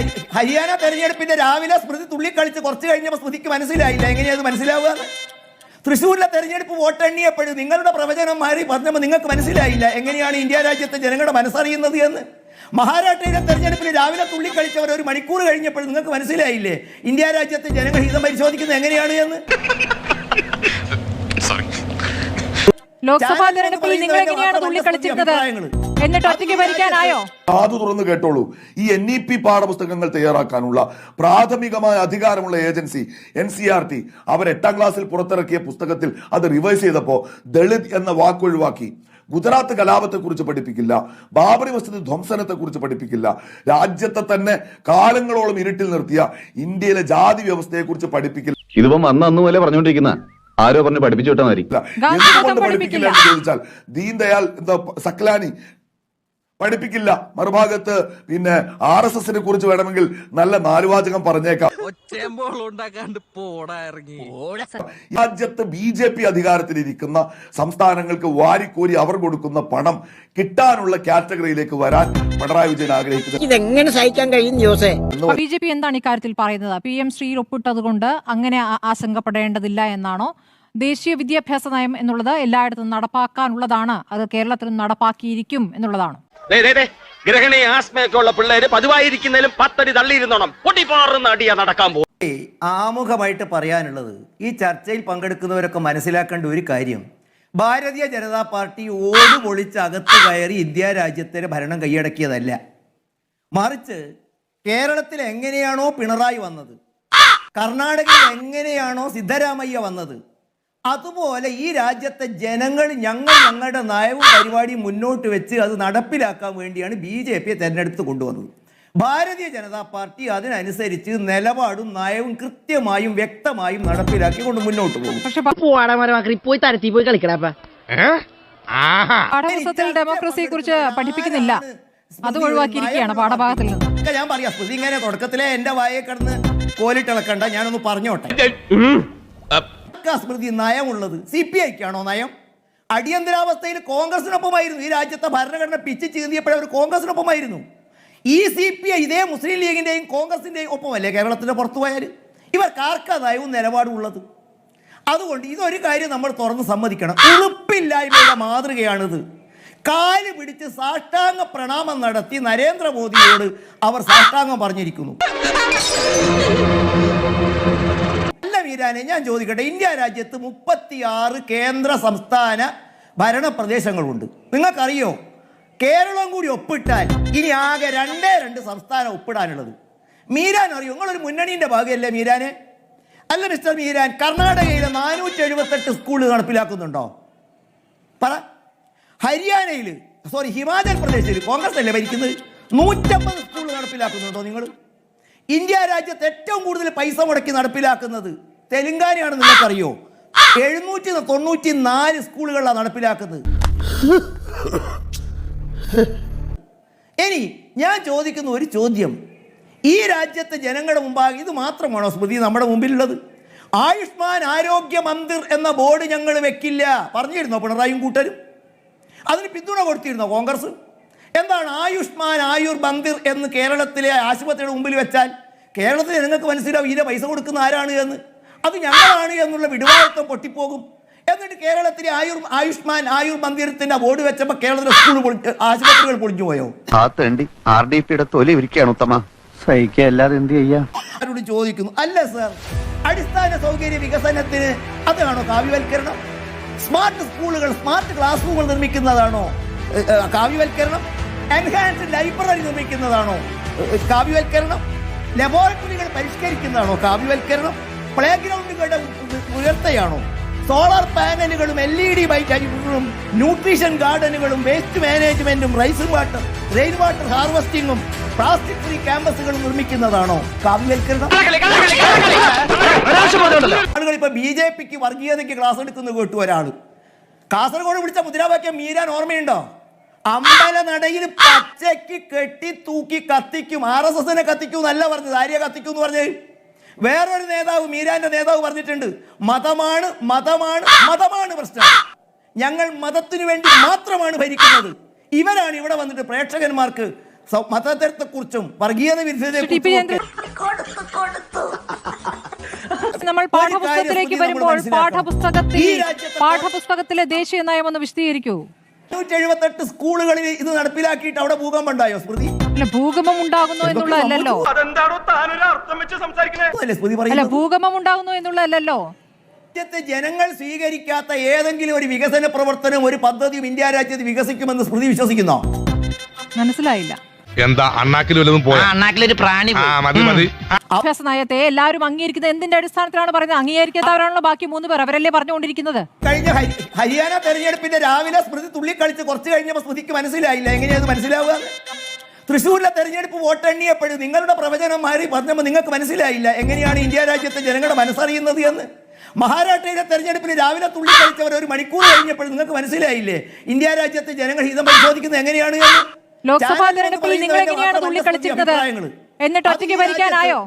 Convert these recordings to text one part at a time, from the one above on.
ഹരി- ഹരിയാന തെരഞ്ഞെടുപ്പിന്റെ രാവിലെ സ്മൃതി തുള്ളിക്കളിച്ച് കുറച്ച് കഴിഞ്ഞപ്പോൾ സ്മൃതിക്ക് മനസ്സിലായില്ല. എങ്ങനെയാ അത് മനസ്സിലാവുക? തൃശ്ശൂരിലെ തെരഞ്ഞെടുപ്പ് വോട്ടെണ്ണിയപ്പോഴും നിങ്ങളുടെ പ്രവചനം മാറി പറഞ്ഞപ്പോൾ നിങ്ങൾക്ക് മനസ്സിലായില്ല. എങ്ങനെയാണ് ഇന്ത്യ രാജ്യത്തെ ജനങ്ങളുടെ മനസ്സറിയുന്നത് എന്ന്? മഹാരാഷ്ട്രയിലെ തെരഞ്ഞെടുപ്പിൽ രാവിലെ തുള്ളിക്കളിച്ചവർ ഒരു മണിക്കൂർ കഴിഞ്ഞപ്പോൾ നിങ്ങൾക്ക് മനസ്സിലായില്ലേ? ഇന്ത്യ രാജ്യത്തെ ജനങ്ങൾ ഹിതം പരിശോധിക്കുന്നത് എങ്ങനെയാണ് എന്ന്? ലോക്സഭാ തെരഞ്ഞെടുപ്പിൽ നിങ്ങൾ എങ്ങനെയാണ് തുള്ളി കളിച്ചിരുന്നത് എന്നിട്ട് ഒറ്റയ്ക്ക് ഭരിക്കാനായോ? അത് തുറന്ന് കേട്ടോളൂ. ഈ എൻ ഇ പി പാഠപുസ്തകങ്ങൾ തയ്യാറാക്കാനുള്ള പ്രാഥമികമായ അധികാരമുള്ള agency N C R T അവർ എട്ടാം ക്ലാസ്സിൽ പുറത്തിറക്കിയ പുസ്തകത്തിൽ അത് റിവൈസ് ചെയ്തപ്പോ ദളിത് എന്ന വാക്കൊഴിവാക്കി. ഗുജറാത്ത് കലാപത്തെ കുറിച്ച് പഠിപ്പിക്കില്ല ബാബറി മസ്ജിദ് ധ്വംസനത്തെ കുറിച്ച് പഠിപ്പിക്കില്ല രാജ്യത്തെ തന്നെ കാലങ്ങളോളം ഇരുട്ടിൽ നിർത്തിയ ഇന്ത്യയിലെ ജാതി വ്യവസ്ഥയെ കുറിച്ച് പഠിപ്പിക്കില്ല. ഇതിപ്പം അന്ന് അന്ന് പോലെ പറഞ്ഞുകൊണ്ടിരിക്കുന്ന. ആരോ പറഞ്ഞ് പഠിപ്പിച്ചു വിട്ടാൽ മതി. ചോദിച്ചാൽ ദീൻ ദയാൽ എന്താ സക്ലാനി പഠിപ്പിക്കില്ല. മറുഭാഗത്ത് പിന്നെ ആർ എസ് എസിനെ കുറിച്ച് വേണമെങ്കിൽ നല്ല നാലുവാചകം പറഞ്ഞേക്കാം. ഒച്ചയമ്പോൾ പോടാ ഇറങ്ങി. രാജ്യത്ത് ബി ജെ പി അധികാരത്തിലിരിക്കുന്ന സംസ്ഥാനങ്ങൾക്ക് വാരിക്കോരി അവർ കൊടുക്കുന്ന പണം കിട്ടാനുള്ള കാറ്റഗറിയിലേക്ക് വരാൻ പിണറായി വിജയൻ ആഗ്രഹിക്കുന്നത് ഇതെങ്ങനെ സഹിക്കാൻ കഴിയും ജോസേ? ബി ജെ പി എന്താണ് ഇക്കാര്യത്തിൽ പറയുന്നത്? പി എം ശ്രീയിൽ ഒപ്പിട്ടതുകൊണ്ട് അങ്ങനെ ആശങ്കപ്പെടേണ്ടതില്ല എന്നാണോ? ദേശീയ വിദ്യാഭ്യാസ നയം എന്നുള്ളത് എല്ലായിടത്തും നടപ്പാക്കാനുള്ളതാണ്. അത് കേരളത്തിലും നടപ്പാക്കിയിരിക്കും എന്നുള്ളതാണ്. ഗ്രഹണി ആസ്മയൊക്കെ ഉള്ള പിള്ളേര് പതിവായിരിക്കുന്നതിലും പത്തടി തള്ളിയിരുന്നോണം. പൊട്ടിപ്പാറുന്ന അടിയാ നടക്കാൻ പോകും ആമുഖമായിട്ട് പറയാനുള്ളത് ഈ ചർച്ചയിൽ പങ്കെടുക്കുന്നവരൊക്കെ മനസ്സിലാക്കേണ്ട ഒരു കാര്യം. ഭാരതീയ ജനതാ പാർട്ടി ഓട് പൊളിച്ച് അകത്ത് കയറി ഇന്ത്യ രാജ്യത്തിന് ഭരണം കൈയടക്കിയതല്ല. മറിച്ച് കേരളത്തിൽ എങ്ങനെയാണോ പിണറായി വന്നത്? കർണാടകയിൽ എങ്ങനെയാണോ സിദ്ധരാമയ്യ വന്നത്? അതുപോലെ ഈ രാജ്യത്തെ ജനങ്ങൾ ഞങ്ങൾ ഞങ്ങളുടെ നയവും പരിപാടിയും മുന്നോട്ട് വെച്ച് അത് നടപ്പിലാക്കാൻ വേണ്ടിയാണ് ബി ജെ പിയെ തെരഞ്ഞെടുത്ത് കൊണ്ടുവന്നത്. ഭാരതീയ ജനതാ പാർട്ടി അതിനനുസരിച്ച് നിലപാടും നയവും കൃത്യമായും വ്യക്തമായും നടപ്പിലാക്കി കൊണ്ട് മുന്നോട്ട് പോകും. പക്ഷെ പ- മരമാക്കി പോയി തരത്തി പോയി കളിക്കടാപ്പ പാഠപുസ്തകത്തിൽ ഡെമോക്രസിയെ കുറിച്ച് പഠിപ്പിക്കുന്നില്ല. അത് ഒഴിവാക്കിയിരിക്കുകയാണ് പാഠഭാഗത്തിൽ നിന്ന്. ഞാൻ പറയാം. സ്മൃതി ഇങ്ങനെ തുടക്കത്തിലെ എന്റെ വായെ കിടന്ന് കോലിട്ടിളക്കണ്ട. ഞാനൊന്ന് പറഞ്ഞോട്ടെ. ഒക്കെ സ്മൃതി നയമുള്ളത് സി പി ഐക്കാണോ നയം? അടിയന്തരാവസ്ഥയിൽ കോൺഗ്രസിനൊപ്പമായിരുന്നു. ഈ രാജ്യത്തെ ഭരണഘടന പിച്ച് ചീന്തിയപ്പോഴേ അവർ കോൺഗ്രസിനൊപ്പമായിരുന്നു. ഈ സി പി ഐ ഇതേ മുസ്ലിം ലീഗിന്റെയും കോൺഗ്രസിന്റെയും ഒപ്പമല്ലേ കേരളത്തിന്റെ പുറത്തു പോയാൽ ഇവർക്ക് ആർക്കാ നയവും നിലപാടും ഉള്ളത്? അതുകൊണ്ട് ഇതൊരു കാര്യം നമ്മൾ തുറന്ന് സമ്മതിക്കണം. ഉളുപ്പില്ലായ്മയുടെ മാതൃകയാണിത്. കാൽ പിടിച്ച് സാഷ്ടാംഗ പ്രണാമം നടത്തി നരേന്ദ്രമോദിയോട് അവർ സാഷ്ടാംഗം പറഞ്ഞിരിക്കുന്നു. വീരാനെ ഞാൻ ചോദിക്കട്ടെ ഇന്ത്യ രാജ്യത്ത് മുപ്പത്തിയാറ് കേന്ദ്ര സംസ്ഥാന ഭരണ പ്രദേശങ്ങളുണ്ട് നിങ്ങൾക്കറിയോ? കേരളം കൂടി ഒപ്പിട്ടാൽ ഇനി ആകെ രണ്ടേ രണ്ട് സംസ്ഥാനം ഒപ്പിടാനുള്ളത്. മീരാൻ അറിയോ? നിങ്ങളൊരു മുന്നണീന്റെ ഭാഗമല്ലേ മീരാനെ? അല്ല മിസ്റ്റർ മീരാൻ കർണാടകയിലെ നാനൂറ്റി എഴുപത്തെട്ട് സ്കൂൾ നടപ്പിലാക്കുന്നുണ്ടോ? പറ. ഹരിയാനയിൽ സോറി ഹിമാചൽ പ്രദേശിൽ കോൺഗ്രസ് അല്ലേ ഭരിക്കുന്നത്? നൂറ്റമ്പത് സ്കൂൾ നടപ്പിലാക്കുന്നുണ്ടോ നിങ്ങൾ? ഇന്ത്യ രാജ്യത്ത് ഏറ്റവും കൂടുതൽ പൈസ മുടക്കി നടപ്പിലാക്കുന്നത് തെലുങ്കാനയാണ് നിങ്ങൾക്കറിയോ? എഴുന്നൂറ്റി തൊണ്ണൂറ്റി നാല് സ്കൂളുകളിലാണ് നടപ്പിലാക്കുന്നത്. ഇനി ഞാൻ ചോദിക്കുന്ന ഒരു ചോദ്യം. ഈ രാജ്യത്തെ ജനങ്ങളുടെ മുമ്പാകെ ഇത് മാത്രമാണോ സ്മൃതി നമ്മുടെ മുമ്പിലുള്ളത്? ആയുഷ്മാൻ ആരോഗ്യ മന്ദിർ എന്ന ബോർഡ് ഞങ്ങൾ വെക്കില്ല. പറഞ്ഞിരുന്നോ പിണറായും കൂട്ടരും? അതിന് പിന്തുണ കൊടുത്തിരുന്നോ കോൺഗ്രസ്? എന്താണ് ആയുഷ്മാൻ ആയുർ മന്ദിർ എന്ന് കേരളത്തിലെ ആശുപത്രിയുടെ മുമ്പിൽ വെച്ചാൽ? കേരളത്തിൽ ജനങ്ങൾക്ക് മനസ്സിലാവും ഇതിന്റെ പൈസ കൊടുക്കുന്ന ആരാണ് എന്ന്. അത് ഞങ്ങളാണ് എന്നുള്ള വിടുവായത്വം പൊട്ടിപ്പോകും. എന്നിട്ട് കേരളത്തിലെ ആയുർ ആയുഷ്മാൻ ആയുർ മന്ദിരത്തിന്റെ ബോർഡ് വെച്ചപ്പോ കേരളത്തിലെ സ്കൂൾ ആശുപത്രികൾ പൊളിഞ്ഞു പോയോ? ആർ ഡി പിയുടെ തൊലി ഇരിക്കുകയാണ് ഉത്തമ. എന്ത് ചെയ്യാ? ആരോട് ചോദിക്കുന്നു. അല്ല സർ അടിസ്ഥാന സൗകര്യ വികസനത്തിന് അതാണോ കാവ്യവൽക്കരണം? സ്മാർട്ട് സ്കൂളുകൾ സ്മാർട്ട് ക്ലാസ് റൂമുകൾ നിർമ്മിക്കുന്നതാണോ കാവ്യവൽക്കരണം? എൻഹാൻസ്ഡ് ലൈബ്രറി നിർമ്മിക്കുന്നതാണോ? കാവ്യവൽക്കരണം? ലബോറട്ടറികൾ പരിഷ്കരിക്കുന്നതാണോ കാവ്യവൽക്കരണം? പ്ലേ ഗ്രൗണ്ടുകളുടെ ഉയർത്തയാണോ? സോളാർ പാനലുകളും എൽ ഇ ഡി ബൈറ്റുകളും ന്യൂട്രീഷൻ ഗാർഡനുകളും വേസ്റ്റ് മാനേജ്മെന്റും റൈസ് വാട്ടർ റെയിൻ വാട്ടർ ഹാർവസ്റ്റിംഗും പ്ലാസ്റ്റിക് ഫ്രീ ക്യാമ്പസുകളും നിർമ്മിക്കുന്നതാണോ? കാവ്യവൽക്കരണം. ആളുകൾ ഇപ്പൊ ബി ജെ പിക്ക് വർഗീയതയ്ക്ക് ക്ലാസ് എടുക്കുന്ന കേട്ടു ഒരാൾ കാസർഗോഡ് വിളിച്ച മുദ്രാവാക്യം മീരാൻ ഓർമ്മയുണ്ടോ? അമ്പല നടയിൽ പച്ചയ്ക്ക് കെട്ടി തൂക്കി കത്തിക്കും. ആർ എസ് എസിനെ കത്തിക്കും എന്നല്ല പറഞ്ഞത്. ആര്യ കത്തിക്കും എന്ന് പറഞ്ഞത്? വേറൊരു നേതാവ് മീരാന്റെ നേതാവ് പറഞ്ഞിട്ടുണ്ട് മതമാണ് മതമാണ് മതമാണ് പ്രശ്നം. ഞങ്ങൾ മതത്തിനു വേണ്ടി മാത്രമാണ് ഭരിക്കുന്നത്. ഇവരാണ് ഇവിടെ വന്നിട്ട് പ്രേക്ഷകന്മാർക്ക് മതത്തെ കുറിച്ചും വർഗീയത നമ്മൾ പാഠപുസ്തകത്തിലേക്ക് വരുമ്പോൾ. പാഠപുസ്തകത്തിൽ പാഠപുസ്തകത്തിലെ ദേശീയ നയം ഒന്ന് വിശദീകരിക്കൂ. നൂറ്റി എഴുപത്തെട്ട് സ്കൂളുകളിൽ ഇത് നടപ്പിലാക്കിയിട്ട് അവിടെ ഭൂകമ്പം ഉണ്ടായോ സ്മൃതി? അല്ല ഭൂകമ്പം ഉണ്ടാകുന്നു എന്നുള്ളതല്ലോ അതെന്താണോ താനൊരു അർത്ഥം വെച്ച് സ്മൃതി അല്ല പറയുന്നത് ഭൂകമ്പം ഉണ്ടാകുന്നു എന്നുള്ളതല്ലോ രാജ്യത്തെ ജനങ്ങൾ സ്വീകരിക്കാത്ത ഏതെങ്കിലും ഒരു വികസന പ്രവർത്തനം ഒരു പദ്ധതിയും ഇന്ത്യ രാജ്യത്ത് വികസിക്കുമെന്ന് സ്മൃതി വിശ്വസിക്കുന്നോ? മനസ്സിലായില്ല. എന്താ അണ്ണാക്കിൽ വല്ലതും പോയാ? അണ്ണാക്കിലൊരു പ്രാണി ആ മതി മതി. അഭ്യാസ നയത്തെ എല്ലാവരും അംഗീകരിക്കുന്നത് എന്തിന്റെ അടിസ്ഥാനത്തിലാണ് പറയുന്നത്? അംഗീകരിക്കാത്തവരാണല്ലോ ബാക്കി മൂന്ന് പേർ. അവരല്ലേ പറഞ്ഞുകൊണ്ടിരിക്കുന്നത്? കഴിഞ്ഞ ഹരി- ഹരിയാന തെരഞ്ഞെടുപ്പിന്റെ രാവിലെ സ്മൃതി തുള്ളിക്കളിച്ച് കുറച്ച് കഴിഞ്ഞപ്പോൾ സ്മൃതിക്ക് മനസ്സിലായില്ല. എങ്ങനെയാണ് മനസ്സിലാവുക? തൃശ്ശൂരിലെ തെരഞ്ഞെടുപ്പ് വോട്ടെണ്ണിയപ്പോഴും നിങ്ങളുടെ പ്രവചനം മാറി പറഞ്ഞപ്പോൾ നിങ്ങൾക്ക് മനസ്സിലായില്ല. എങ്ങനെയാണ് ഇന്ത്യ രാജ്യത്തെ ജനങ്ങളുടെ മനസ്സറിയുന്നത് എന്ന്? മഹാരാഷ്ട്രയിലെ തെരഞ്ഞെടുപ്പിൽ രാവിലെ തുള്ളിക്കളിച്ചവർ ഒരു മണിക്കൂർ കഴിഞ്ഞപ്പോൾ നിങ്ങൾക്ക് മനസ്സിലായില്ലേ? ഇന്ത്യ രാജ്യത്തെ ജനങ്ങൾ ഹിതം പരിശോധിക്കുന്നത് എങ്ങനെയാണ് എന്ന്? ലോക്സഭാ തെരഞ്ഞെടുപ്പിൽ നിങ്ങൾ എങ്ങനെയാണ് തുള്ളിക്കളിച്ചിരുന്നത്? എന്നിട്ട് ഒറ്റയ്ക്ക് ഭരിക്കാനായോ?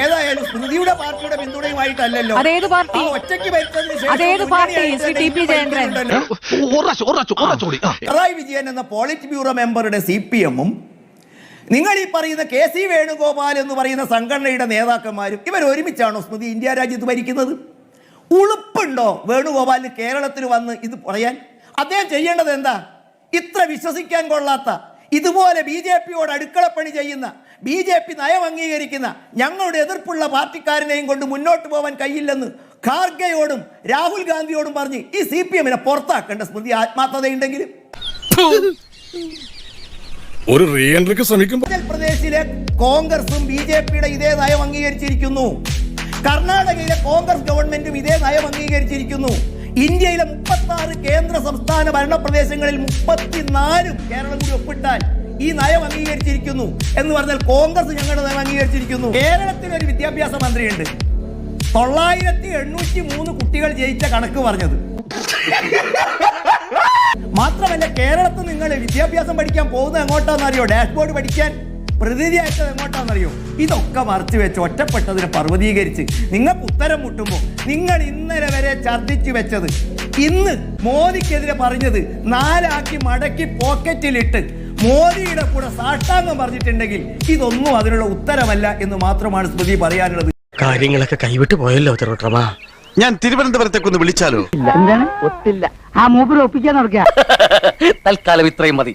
ഏതായാലും സ്മൃതിയുടെ പാർട്ടിയുടെ പിന്തുണയുമായിട്ടല്ലല്ലോ അതേത് പാർട്ടി? ഒറ്റയ്ക്ക് അതേത് party? Shri T P Jayachandran. Pinarayi Vijayan എന്ന പോളിറ്റ് ബ്യൂറോ മെമ്പറുടെ സി പി എമ്മും നിങ്ങൾ ഈ പറയുന്ന കെ സി വേണുഗോപാൽ എന്ന് പറയുന്ന സംഘടനയുടെ നേതാക്കന്മാരും ഇവർ ഒരുമിച്ചാണോ സ്മൃതി ഇന്ത്യ രാജ്യത്ത് ഭരിക്കുന്നത് ഉളുപ്പുണ്ടോ വേണുഗോപാൽ കേരളത്തിൽ വന്ന് ഇത് പറയാൻ അദ്ദേഹം ചെയ്യേണ്ടത് എന്താ ഇത്ര വിശ്വസിക്കാൻ കൊള്ളാത്ത ഇതുപോലെ ബി ജെ പിയോട് അടുക്കളപ്പണി ചെയ്യുന്ന ബി ജെ പി നയം അംഗീകരിക്കുന്ന ഞങ്ങളുടെ എതിർപ്പുള്ള പാർട്ടിക്കാരനെയും കൊണ്ട് മുന്നോട്ട് പോകാൻ കഴിയില്ലെന്ന് ഖാർഗെയോടും രാഹുൽ ഗാന്ധിയോടും പറഞ്ഞ് ഈ സി പി എമ്മിനെ പുറത്താക്കേണ്ട സ്മൃതി ആത്മാർത്ഥതയുണ്ടെങ്കിൽ ഒരു റീഎൻട്രിക്ക് ശ്രമിക്കുമ്പോൾ ശ്രമിക്കുമ്പോ കോൺഗ്രസും ബി ജെ പിയുടെ ഇതേ നയം അംഗീകരിച്ചിരിക്കുന്നു. കർണാടകയിലെ കോൺഗ്രസ് ഗവൺമെന്റും ഇതേ നയം അംഗീകരിച്ചിരിക്കുന്നു. ഇന്ത്യയിലെ മുപ്പത്തി കേന്ദ്ര സംസ്ഥാന ഭരണ പ്രദേശങ്ങളിൽ മുപ്പത്തിനാലും കേരളം കൂടി ഒപ്പിട്ടാൽ ഈ നയം അംഗീകരിച്ചിരിക്കുന്നു എന്ന് പറഞ്ഞാൽ കോൺഗ്രസ് ഞങ്ങളുടെ നയം അംഗീകരിച്ചിരിക്കുന്നു. കേരളത്തിൽ ഒരു വിദ്യാഭ്യാസ മന്ത്രിയുണ്ട്. തൊള്ളായിരത്തി എണ്ണൂറ്റി മൂന്ന് കുട്ടികൾ ജയിച്ച കണക്ക് പറഞ്ഞത്. മാത്രമല്ല കേരളത്തിൽ നിങ്ങൾ വിദ്യാഭ്യാസം പഠിക്കാൻ പോകുന്നത് എങ്ങോട്ടാണെന്നറിയോ? ഡാഷ്ബോർഡ് പഠിക്കാൻ. പ്രതിനിധി അയച്ചത് എങ്ങോട്ടാണെന്നറിയോ? ഇതൊക്കെ മറച്ചു വെച്ച് ഒറ്റപ്പെട്ടതിനെ പർവതീകരിച്ച് നിങ്ങൾക്ക് ഉത്തരം മുട്ടുമ്പോൾ നിങ്ങൾ ഇന്നലെ വരെ ഛർദ്ദിച്ചു വെച്ചത് ഇന്ന് മോദിക്കെതിരെ പറഞ്ഞത് നാലാക്കി മടക്കി പോക്കറ്റിലിട്ട് മോദിയുടെ കൂടെ സാഷ്ടാംഗം പറഞ്ഞിട്ടുണ്ടെങ്കിൽ ഇതൊന്നും അതിനുള്ള ഉത്തരമല്ല എന്ന് മാത്രമാണ് സ്മൃതി പറയാനുള്ളത്. കാര്യങ്ങളൊക്കെ കൈവിട്ട് പോയല്ലോ തിരുവട്ടമാ ഞാൻ തിരുവനന്തപുരത്തേക്കൊന്ന് വിളിച്ചാലോ? എന്താണ്? ഒത്തില്ല. ആ മൂപ്പർ ഒപ്പിക്കാൻ നടക്കുക തൽക്കാലം ഇത്രയും മതി.